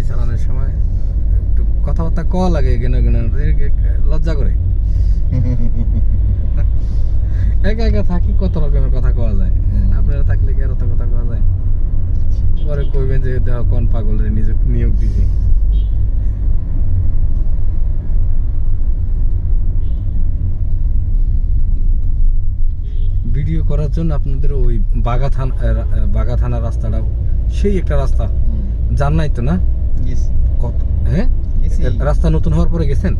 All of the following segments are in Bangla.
গাড়ি চালানোর সময় একটু কথাবার্তা কওয়া লাগে কেন কেন লজ্জা করে। একা একা থাকি কত রকমের কথা কওয়া যায়। আপনারা থাকলে কি আর অত কথা কওয়া যায়? পরে কইবেন যে দেহ কোন পাগলের নিয়োগ নিয়োগ দিছে। ভিডিও করার জন্য আপনাদের ওই বাগা থানা বাগা থানা রাস্তাটা সেই একটা রাস্তা। জান নাই তো না? কত? হ্যাঁ। রাস্তা নতুন হওয়ার পরে গেছেন?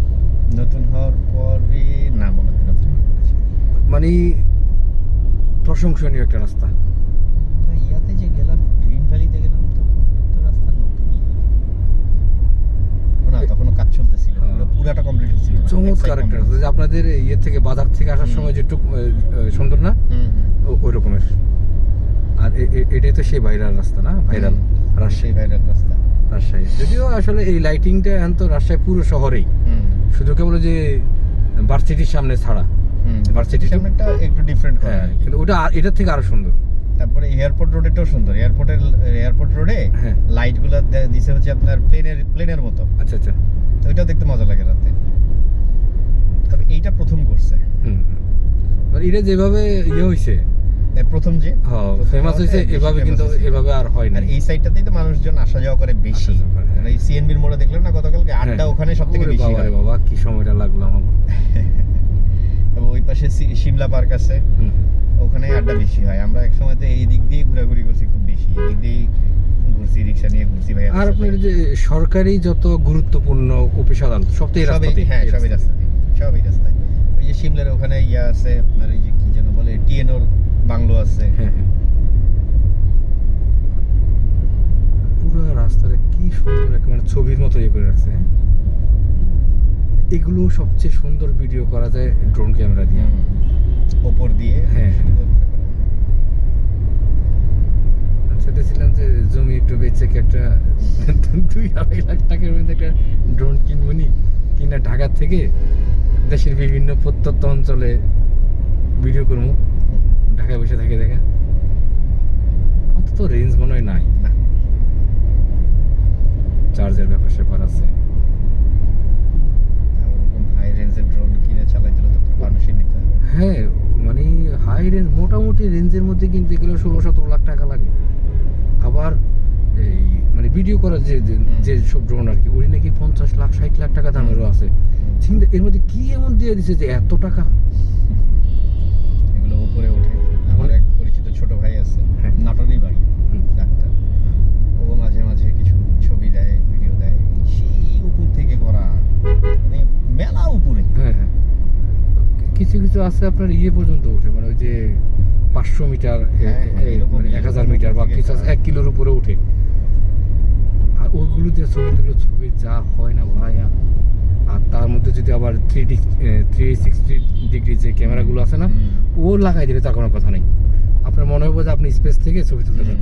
নতুন হওয়ার পরে না মনে হয় নতুন মানে প্রশংসনীয় একটা রাস্তা। ইয়াতে যে গেলাম গ্রিন ভ্যালিতে গেলাম তো তো রাস্তা নতুনই। ও না তখনও কাজ চলতেছিল হ্যাঁ। পুরো পুরাটা কমপ্লিট হচ্ছিল না। চমৎকার একটা রাস্তা। আপনাদের ইয়ে থেকে বাজার থেকে আসার সময় যেটুকু সুন্দর না? ওই রকমের। আর এটাই তো সেই ভাইরাল রাস্তা না? ভাইরাল রাজশাহী। ভাইরাল রাস্তা। রাজশাহী। যদিও আসলে এই লাইটিংটা এখন তো রাজশাহী পুরো শহরেই। হুম। শুধু কেবল যে ভার্সিটির সামনে ছাড়া। ভার্সিটির সামনেটা একটু ডিফারেন্ট হ্যাঁ কিন্তু ওটা এটার থেকে আরও সুন্দর। তারপরে এয়ারপোর্ট রোডেটাও সুন্দর। এয়ারপোর্টের এয়ারপোর্ট রোডে হ্যাঁ। লাইটগুলো দিছে হচ্ছে আপনার প্লেনের প্লেনের মতো। আচ্ছা আচ্ছা। তো ওইটাও দেখতে মজা লাগে রাতে। তবে এইটা প্রথম করছে। হুম এটা যেভাবে ইয়ে হয়েছে প্রথম যে হ্যাঁ ফেমাস বেশি এভাবে কিন্তু এভাবে আর হয় না আর এই সাইডটাতেই তো মানুষজন আসা যাওয়া করে বেশি। হ্যাঁ। আর এই সিএনবির মোড়ে দেখলেন না গতকালকে? আড্ডা ওখানে সব থেকে বেশি হয়। বাবা কি সময়টা লাগল আমার। ওই পাশে সিমলা পার্ক আছে। ওখানে আড্ডা বেশি হয়। আমরা এক সময় তো এই দিক দিয়ে ঘোরাঘুরি করছি খুব বেশি। এই দিক দিয়ে ঘুরছি রিক্সা নিয়ে ঘুরছি ভাই আর আপনার যে সরকারি যত গুরুত্বপূর্ণ অফিস আদালত সব তো এই সবই রাস্তাতেই। হ্যাঁ সবই রাস্তাতেই। সবই রাস্তায়। ওই যে সিমলার ওখানে ইয়া আছে আপনার এই যে কি যেন বলে টিএনওর বাংলো আছে হ্যাঁ পুরো রাস্তাটা কি সুন্দর মানে ছবির মতো ইয়ে করে রাখছে হ্যাঁ? এগুলো সবচেয়ে সুন্দর ভিডিও করা যায় ড্রোন ক্যামেরা দিয়ে। ওপর দিয়ে হ্যাঁ। করা হয়। চেয়েছিলাম যে জমি একটু বেচে একটা দুই আড়াই লাখ টাকার মধ্যে একটা ড্রোন কিনবো নি কিনা ঢাকা থেকে দেশের বিভিন্ন প্রত্যন্ত অঞ্চলে ভিডিও করব ঢাকায় বসে থাকে দেখা। অত তো রেঞ্জ মনে হয় নাই। চার্জের ব্যাপার স্যাপার আছে। হাই রেঞ্জের ড্রোন কিনে চালাইতে হলে তো পারমিশন নিতে হবে। হ্যাঁ মানে হাই রেঞ্জ মোটামুটি রেঞ্জের মধ্যে কিনতে গেলে ষোলো সতেরো লাখ টাকা লাগে। আবার এই মানে ভিডিও করার যে যে- সব ড্রোন আর কি ওই নাকি পঞ্চাশ লাখ ষাট লাখ টাকা দামেরও আছে। এর মধ্যে কি এমন দিয়ে দিছে যে এত টাকা? এগুলো উপরে ওঠে। আছে। হ্যাঁ। বাড়ি ডাক্তার। ও মাঝে মাঝে কিছু ছবি দেয় ভিডিও দেয়। সেই উপর থেকে করা মানে মেলা উপরে। হ্যাঁ হ্যাঁ। কিছু কিছু আছে আপনার ইয়ে পর্যন্ত ওঠে মানে ওই যে পাঁচশো মিটার মানে এক হাজার মিটার বা কিছু এক কিলোর উপরে উঠে আর ওইগুলো দিয়ে ছবি তুলে ছবি যা হয় না ভাই আর- আর তার মধ্যে যদি আবার three D three sixty degree যে ক্যামেরাগুলো আছে না ও লাগাই দিলে তার কোনো কথা নেই। আপনার মনে হবে যে আপনি স্পেস থেকে ছবি তুলতে পারেন।